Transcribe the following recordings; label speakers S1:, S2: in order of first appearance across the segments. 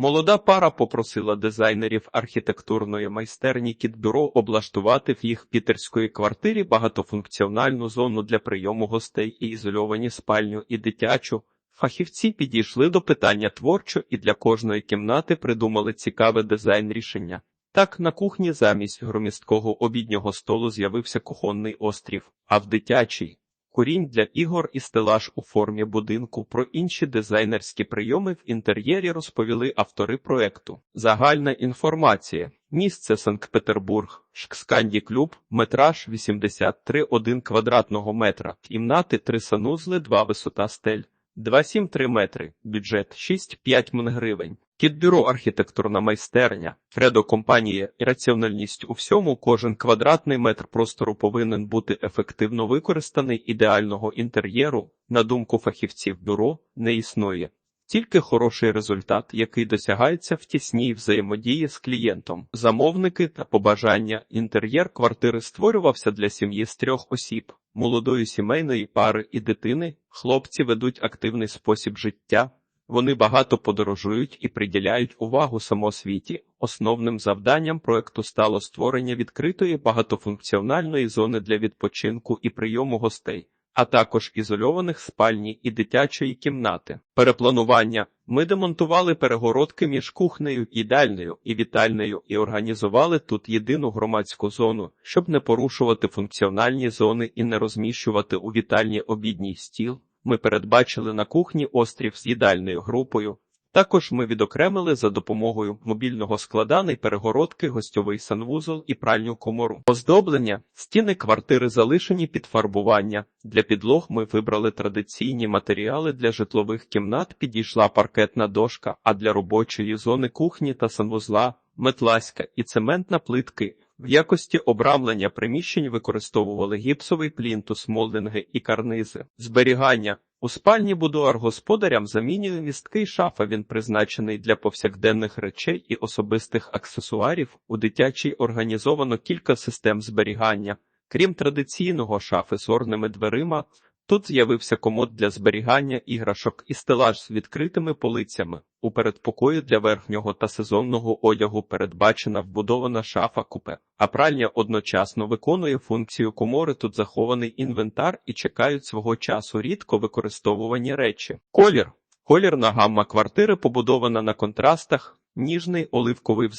S1: Молода пара попросила дизайнерів архітектурної майстерні Кітбюро облаштувати в їх пітерської квартирі багатофункціональну зону для прийому гостей і ізольовані спальню і дитячу. Фахівці підійшли до питання творчо і для кожної кімнати придумали цікаве дизайн рішення. Так, на кухні замість громісткого обіднього столу з'явився кухонний острів, а в дитячій курінь для ігор і стелаж у формі будинку. Про інші дизайнерські прийоми в інтер'єрі розповіли автори проекту. Загальна інформація. Місце Санкт-Петербург, Шксканді клуб, метраж 83,1 квадратного метра, кімнати 3 санузли, 2 висота стель. 2,7-3 метри, бюджет 6-5 мн гривень. Кітбюро архітектурна майстерня, Фредо компанія і раціональність у всьому кожен квадратний метр простору повинен бути ефективно використаний ідеального інтер'єру, на думку фахівців бюро, не існує. Тільки хороший результат, який досягається в тісній взаємодії з клієнтом. Замовники та побажання. Інтер'єр квартири створювався для сім'ї з трьох осіб, молодої сімейної пари і дитини. Хлопці ведуть активний спосіб життя. Вони багато подорожують і приділяють увагу самоосвіті. Основним завданням проекту стало створення відкритої багатофункціональної зони для відпочинку і прийому гостей, а також ізольованих спальні і дитячої кімнати. Перепланування ми демонтували перегородки між кухнею, їдальнею і вітальнею і організували тут єдину громадську зону, щоб не порушувати функціональні зони і не розміщувати у вітальні обідній стіл. Ми передбачили на кухні острів з їдальною групою. Також ми відокремили за допомогою мобільного складаний перегородки, гостьовий санвузол і пральню комору. Оздоблення стіни квартири залишені під фарбування. Для підлог ми вибрали традиційні матеріали для житлових кімнат. Підійшла паркетна дошка, а для робочої зони кухні та санвузла метласька і цементна плитки. В якості обрамлення приміщень використовували гіпсовий плінтус, молдинги і карнизи. Зберігання у спальні будуар господарям замінює місткий шафа. Він призначений для повсякденних речей і особистих аксесуарів. У дитячій організовано кілька систем зберігання. Крім традиційного шафи з орними дверима, тут з'явився комод для зберігання іграшок і стелаж з відкритими полицями. У передпокої для верхнього та сезонного одягу передбачена вбудована шафа купе, а пральня одночасно виконує функцію комори. Тут захований інвентар і чекають свого часу рідко використовувані речі. Колір. Колірна гамма квартири побудована на контрастах. Ніжний оливковий в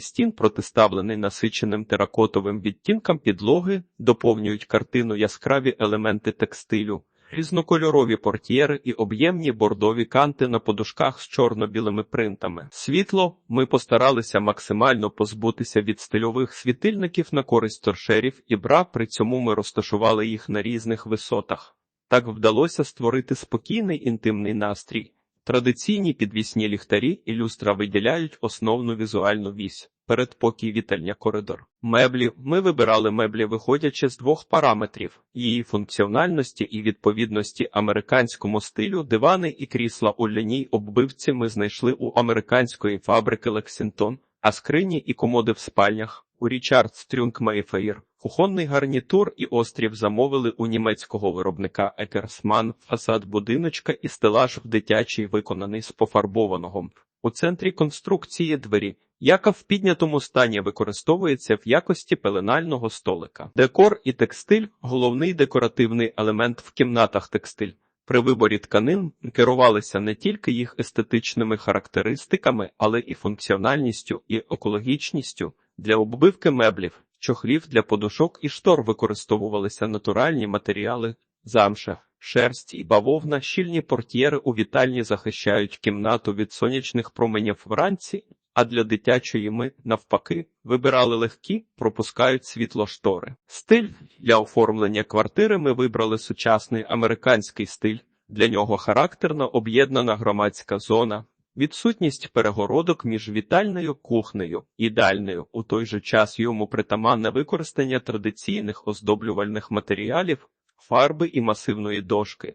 S1: стін, протиставлений насиченим теракотовим відтінкам підлоги, доповнюють картину яскраві елементи текстилю, різнокольорові портьєри і об'ємні бордові канти на подушках з чорно-білими принтами. Світло ми постаралися максимально позбутися від стильових світильників на користь торшерів і бра, при цьому ми розташували їх на різних висотах. Так вдалося створити спокійний інтимний настрій. Традиційні підвісні ліхтарі і люстра виділяють основну візуальну вісь. Передпокій вітальня коридор. Меблі ми вибирали меблі, виходячи з двох параметрів: її функціональності і відповідності американському стилю. Дивани і крісла у ляній оббивці ми знайшли у американської фабрики Лексінгтон, а скрині і комоди в спальнях у Річард Стрюнк Мейфеїр. Кухонний гарнітур і острів замовили у німецького виробника Екерсман, фасад будиночка і стелаж в дитячий виконаний з пофарбованого. У центрі конструкції двері, яка в піднятому стані використовується в якості пеленального столика. Декор і текстиль головний декоративний елемент в кімнатах текстиль. При виборі тканин керувалися не тільки їх естетичними характеристиками, але і функціональністю і екологічністю для оббивки меблів. Чохлів для подушок і штор використовувалися натуральні матеріали, замша, шерсть і бавовна, щільні портьєри у вітальні захищають кімнату від сонячних променів вранці, а для дитячої ми, навпаки, вибирали легкі, пропускають світло штори. Стиль для оформлення квартири ми вибрали сучасний американський стиль. Для нього характерно об'єднана громадська зона, Відсутність перегородок між вітальною кухнею і дальнею у той же час йому притаманне використання традиційних оздоблювальних матеріалів, фарби і масивної дошки,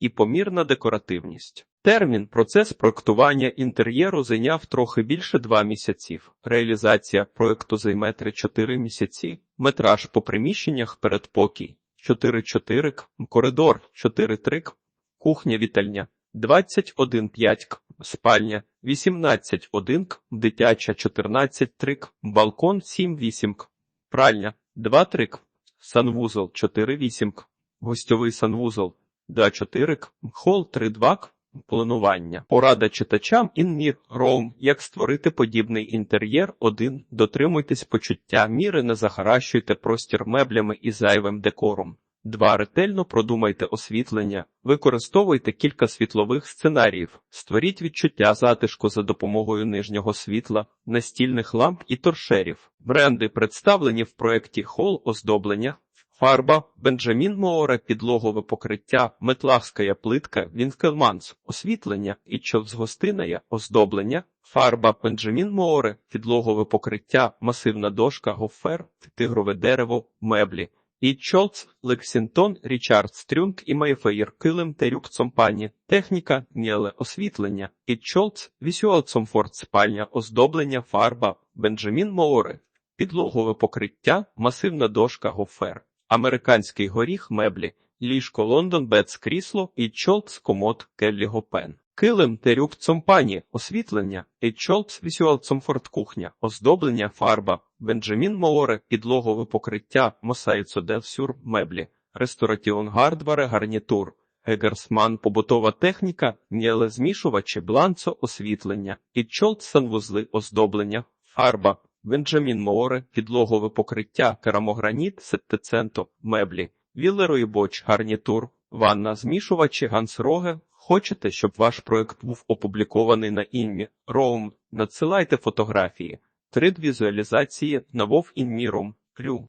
S1: і помірна декоративність. Термін процес проектування інтер'єру зайняв трохи більше два місяців. Реалізація проекту займе 3-4 місяці, метраж по приміщеннях передпокій 4-4 коридор 4-3 кухня вітальня 21.5 спальня 18.1 к, дитяча 14.3 к, балкон 7.8 к, пральня 2.3 к, санвузол 4.8 к, гостьовий санвузол 2.4 к, хол 3.2 к, Планування. Порада читачам інмір Роум. Як створити подібний інтер'єр 1. Дотримуйтесь почуття міри, не захаращуйте простір меблями і зайвим декором. 2. Ретельно продумайте освітлення. Використовуйте кілька світлових сценаріїв. Створіть відчуття затишку за допомогою нижнього світла, настільних ламп і торшерів. Бренди представлені в проєкті Хол оздоблення. Фарба, Бенджамін Моора, підлогове покриття, метлахська плитка, Вінкелманс, освітлення і човзгостиная, оздоблення, фарба, Бенджамін Мооре, підлогове покриття, масивна дошка, гофер, тигрове дерево, меблі. І Чолц, Лексінтон, Річард Стрюнг і Майфеєр, килим Терюк Цомпані, техніка, нєле, освітлення, і Чолц, Вісюал Цомфорт, спальня, оздоблення, фарба, Бенджамін Мооре, підлогове покриття, масивна дошка, гофер. Американський горіх меблі, ліжко Лондон Бетс крісло. І Чолц комод Келлі Гопен. Килим Терюк Цомпані, освітлення, і Чолц Вісюал Цомфорт кухня, оздоблення, фарба, Бенджамін Мооре, підлогове покриття, Мосаїцо Делсюр, меблі, Ресторатіон Гардваре гарнітур, Егерсман побутова техніка, Нєле змішувачі, бланцо, освітлення, і Чолц санвузли, оздоблення, фарба, Бенджамін Море, підлогове покриття, керамограніт, сеттеценто, меблі, Віллерої боч, гарнітур, ванна, змішувачі, гансроге. Хочете, щоб ваш проект був опублікований на інмі Роум? Надсилайте фотографії. Трид візуалізації на Вов інміром. Клю.